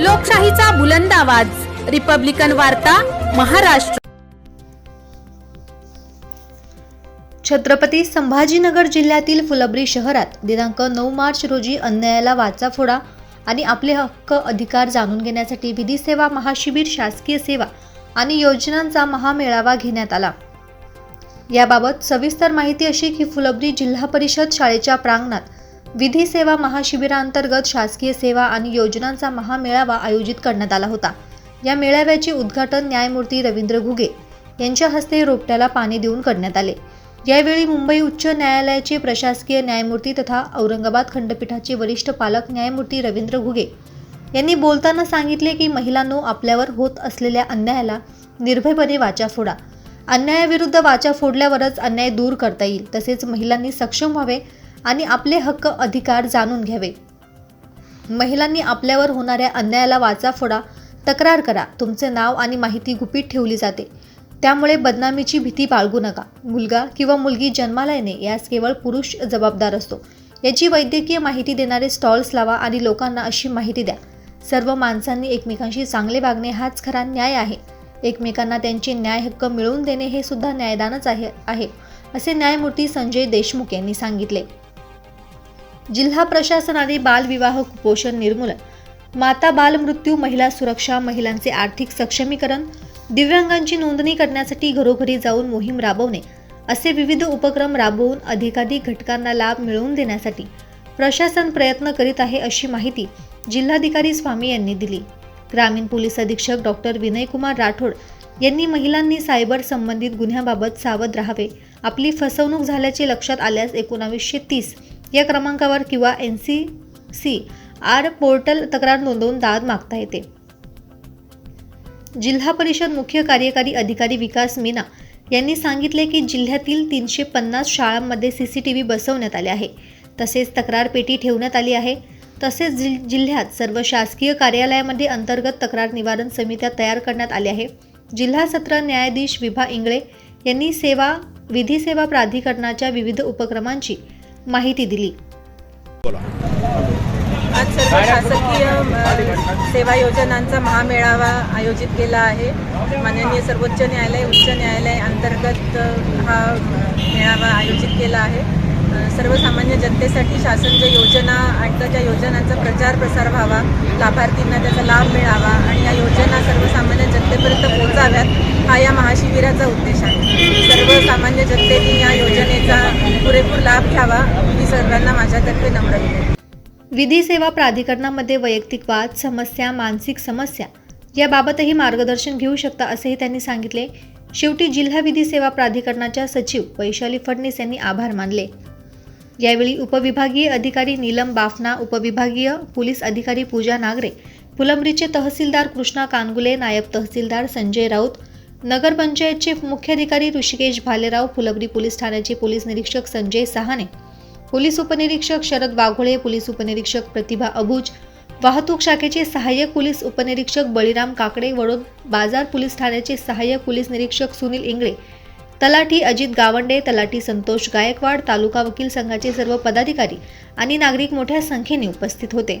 लोकशाहीचा बुलंद आवाज. रिपब्लिकन वार्ता महाराष्ट्र. छत्रपती संभाजीनगर जिल्ह्यातील फुलब्री शहरात दिनांक नऊ मार्च रोजी अन्यायाला वाचा फोडा आणि आपले हक्क अधिकार जाणून घेण्यासाठी विधी सेवा महाशिबिर शासकीय सेवा आणि योजनांचा महामेळावा घेण्यात आला. याबाबत सविस्तर माहिती अशी की फुलब्री जिल्हा परिषद शाळेच्या प्रांगणात विधी सेवा महाशिबिरांतर्गत शासकीय सेवा आणि योजनांचा महामेळावा आयोजित करण्यात आला होता. या मेळाव्याचे उद्घाटन न्यायमूर्ती रवींद्र घुगे यांच्या हस्ते रोपट्याला पाणी देऊन करण्यात आले. यावेळी मुंबई उच्च न्यायालयाचे प्रशासकीय न्यायमूर्ती तथा औरंगाबाद खंडपीठाचे वरिष्ठ पालक न्यायमूर्ती रवींद्र घुगे यांनी बोलताना सांगितले की महिलांनो आपल्यावर होत असलेल्या अन्यायाला निर्भयपणे वाचा फोडा. अन्यायाविरुद्ध वाचा फोडल्यावरच अन्याय दूर करता येईल तसेच महिलांनी सक्षम व्हावे आणि आपले हक्क अधिकार जाणून घ्यावे. महिलांनी आपल्यावर होणाऱ्या अन्यायाला वाचा फोडा तक्रार करा. तुमचे नाव आणि माहिती गुपित ठेवली जाते. त्यामुळे बदनामीची भीती बाळगू नका. मुलगा किंवा मुलगी जन्माला येणे यास केवळ पुरुष जबाबदार असतो. याची वैद्यकीय माहिती देणारे स्टॉल्स लावा आणि लोकांना अशी माहिती द्या. सर्व माणसांनी एकमेकांशी चांगले वागणे हाच खरा न्याय आहे. एकमेकांना त्यांचे न्याय हक्क मिळवून देणे हे सुद्धा न्यायदानच आहे आहे असे न्यायमूर्ती संजय देशमुख यांनी सांगितले. जिल्हा प्रशासनाने बालविवाह कुपोषण निर्मूलन माता बालमृत्यू महिला सुरक्षा महिलांचे आर्थिक सक्षमीकरण दिव्यांगांची नोंदणी करण्यासाठी घरोघरी जाऊन मोहीम राबवणे असे विविध उपक्रम राबवून अधिकाधिक घटकांना लाभ मिळवून देण्यासाठी प्रशासन प्रयत्न करीत आहे अशी माहिती जिल्हाधिकारी स्वामी यांनी दिली. ग्रामीण पोलीस अधीक्षक डॉक्टर विनयकुमार राठोड यांनी महिलांनी सायबर संबंधित गुन्ह्याबाबत सावध राहावे आपली फसवणूक झाल्याचे लक्षात आल्यास एकोणावीसशे तीस या क्रमांकावर किंवा N C C R portal तक्रार नोंदवून दाद मागता येते. जिल्हा परिषद मुख्य कार्यकारी अधिकारी विकास मीना यांनी सांगितले की जिल्ह्यातील तीनशे पन्नास शाळांमध्ये सी सी टी व्ही बसवण्यात आले आहे. तसेच तक्रार पेटी ठेवण्यात आली आहे. तसेच जि जिल्ह्यात सर्व शासकीय कार्यालयामध्ये अंतर्गत तक्रार निवारण समित्या तयार करण्यात आल्या आहे. जिल्हा सत्र न्यायाधीश विभा इंगळे यांनी सेवा विधी सेवा प्राधिकरणाच्या विविध उपक्रमांची माहिती दिली. आज सर्व शासकीय सेवा योजनांचा महामेळावा आयोजित केला आहे. माननीय सर्वोच्च न्यायालय उच्च न्यायालय अंतर्गत हा मेळावा आयोजित केला आहे. सर्वसामान्य जनतेसाठी शासन ज्या योजना आणि त्या योजनांचा प्रचार प्रसार व्हावा लाभार्थींना त्याचा लाभ मिळावा आणि या योजना सर्वसामान्य जनतेपर्यंत पोहोचाव्यात हा या महाशिबिराचा उद्देश आहे. सामान्य जनतेने या योजनेचा पुरेपूर लाभ घ्यावा ही सर्वांना माझ्यातर्फे नम्र विनंती. विधी सेवा प्राधिकरणामध्ये वैयक्तिक वाद समस्या मानसिक समस्या याबाबतही मार्गदर्शन घेऊ शकता असेही त्यांनी सांगितले. शेवटी जिल्हा विधी सेवा प्राधिकरणाच्या सचिव वैशाली फडणीस यांनी आभार मानले. यावेळी उपविभागीय अधिकारी नीलम बाफना उपविभागीय पोलीस अधिकारी पूजा नागरे फुलंब्रीचे तहसीलदार कृष्णा कानगुले नायब तहसीलदार संजय राऊत नगरपंचायतचे मुख्याधिकारी ऋषिकेश भालेराव फुलबरी पोलीस ठाण्याचे पोलीस निरीक्षक संजय सहाने पोलीस उपनिरीक्षक शरद वाघोळे पोलीस उपनिरीक्षक प्रतिभा अबुज वाहतूक शाखेचे सहाय्यक पोलीस उपनिरीक्षक बळीराम काकडे वडोद बाजार पोलीस ठाण्याचे सहाय्यक पोलीस निरीक्षक सुनील इंगळे तलाठी अजित गावंडे तलाठी संतोष गायकवाड तालुका वकील संघाचे सर्व पदाधिकारी आणि नागरिक मोठ्या संख्येने उपस्थित होते.